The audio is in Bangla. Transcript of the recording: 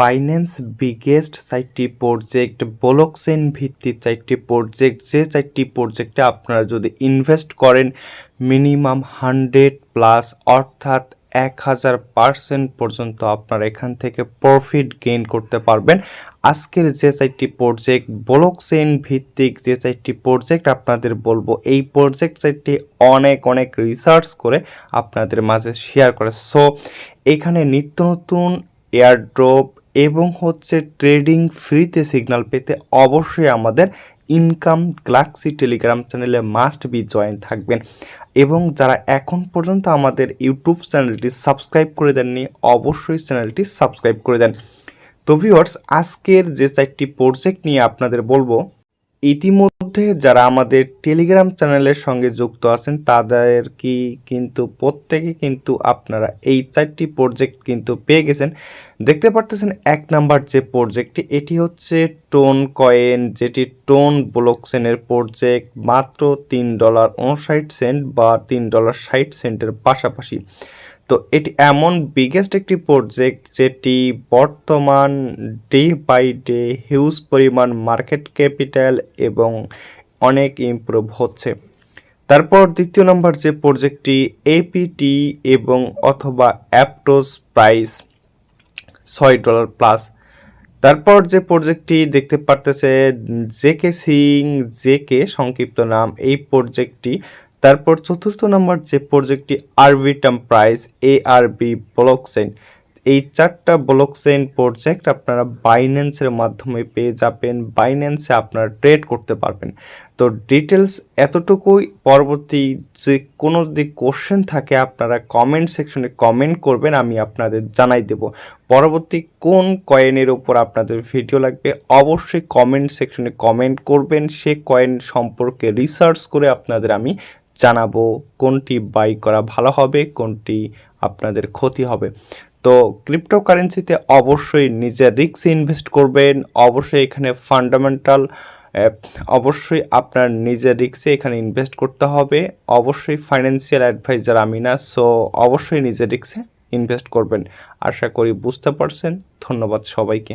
বাইন্যান্স বিগেস্ট চারটি প্রজেক্ট ব্লকচেন ভিত্তিক চারটি প্রজেক্ট যে চারটি প্রজেক্টে আপনারা যদি ইনভেস্ট করেন মিনিমাম হান্ড্রেড প্লাস অর্থাৎ এক হাজার পার্সেন্ট পর্যন্ত আপনারা এখান থেকে প্রফিট গেইন করতে পারবেন। আজকের যে চারটি প্রজেক্ট ব্লকচেন ভিত্তিক যে চারটি প্রজেক্ট আপনাদের বলব, এই প্রজেক্ট চারটি অনেক অনেক রিসার্চ করে আপনাদের মাঝে শেয়ার করে। সো এখানে নিত্য নতুন এয়ারড্রপ এবং হচ্ছে ট্রেডিং ফ্রিতে সিগনাল পেতে অবশ্যই আমাদের ইনকাম গ্লাক্সি টেলিগ্রাম চ্যানেলে মাস্ট বি জয়েন থাকবেন। এবং যারা এখন পর্যন্ত আমাদের ইউটিউব চ্যানেলটি সাবস্ক্রাইব করে দেননি, অবশ্যই চ্যানেলটি সাবস্ক্রাইব করে দেন। তো ভিউয়ার্স, আজকের যে চারটি প্রজেক্ট নিয়ে আপনাদের বলব ইতিমধ্যে যারা আমাদের টেলিগ্রাম চ্যানেলের সঙ্গে যুক্ত আছেন, তাদের কি কিন্তু, প্রত্যেকে কিন্তু আপনারা এই চারটি প্রজেক্ট কিন্তু পেয়ে গেছেন। দেখতে পারতেছেন এক নাম্বার যে প্রজেক্টটি এটি হচ্ছে টোন কয়েন যেটি টোন ব্লকচেনের প্রজেক্ট মাত্র তিন ডলার উনষাট সেন্ট বা তিন ডলার ষাট সেন্টের পাশাপাশি। তো এটি এমন বিগেস্ট একটি প্রজেক্ট যেটি বর্তমান ডে বাই ডে হিউজ পরিমাণ মার্কেট ক্যাপিটাল এবং অনেক ইমপ্রুভ হচ্ছে। তারপর দ্বিতীয় নম্বর যে প্রজেক্টটি এপিটি এবং অথবা অ্যাপটোস প্রাইস ছয় ডলার প্লাস তারপর যে প্রজেক্টটি দেখতে পারতেছে জেকে সিং জেকে সংক্ষিপ্ত নাম, এই প্রজেক্টটি তারপর চতুর্থ নম্বর যে প্রজেক্টটি Arbitrum price A R B blockchain এই চারটা ব্লকচেন প্রজেক্ট আপনারা বাইন্যান্সের মাধ্যমে পেয়ে যাবেন। বাইন্যান্সে আপনারা ট্রেড করতে পারবেন। তো ডিটেলস এতটুকুই। পরবর্তী যে কোনো যদি কোশ্চেন থাকে, আপনারা কমেন্ট সেকশনে কমেন্ট করবেন, আমি আপনাদের জানাই দেব। পরবর্তী কোন কয়েনের উপর আপনাদের ভিডিও লাগবে, অবশ্যই কমেন্ট সেকশনে কমেন্ট করবেন। সে কয়েন সম্পর্কে রিসার্চ করে আপনাদের আমি জানাব কোনটি বাই করা ভালো হবে, কোনটি আপনাদের ক্ষতি হবে। তো ক্রিপ্টোকারেন্সিতে অবশ্যই নিজের রিক্স ইনভেস্ট করবেন, অবশ্যই এখানে ফান্ডামেন্টাল অবশ্যই আপনার নিজের রিক্সে এখানে ইনভেস্ট করতে হবে, অবশ্যই ফাইন্যান্সিয়াল অ্যাডভাইজার আমি না সো অবশ্যই নিজের রিক্সে ইনভেস্ট করবেন। আশা করি বুঝতে পারছেন, ধন্যবাদ সবাইকে।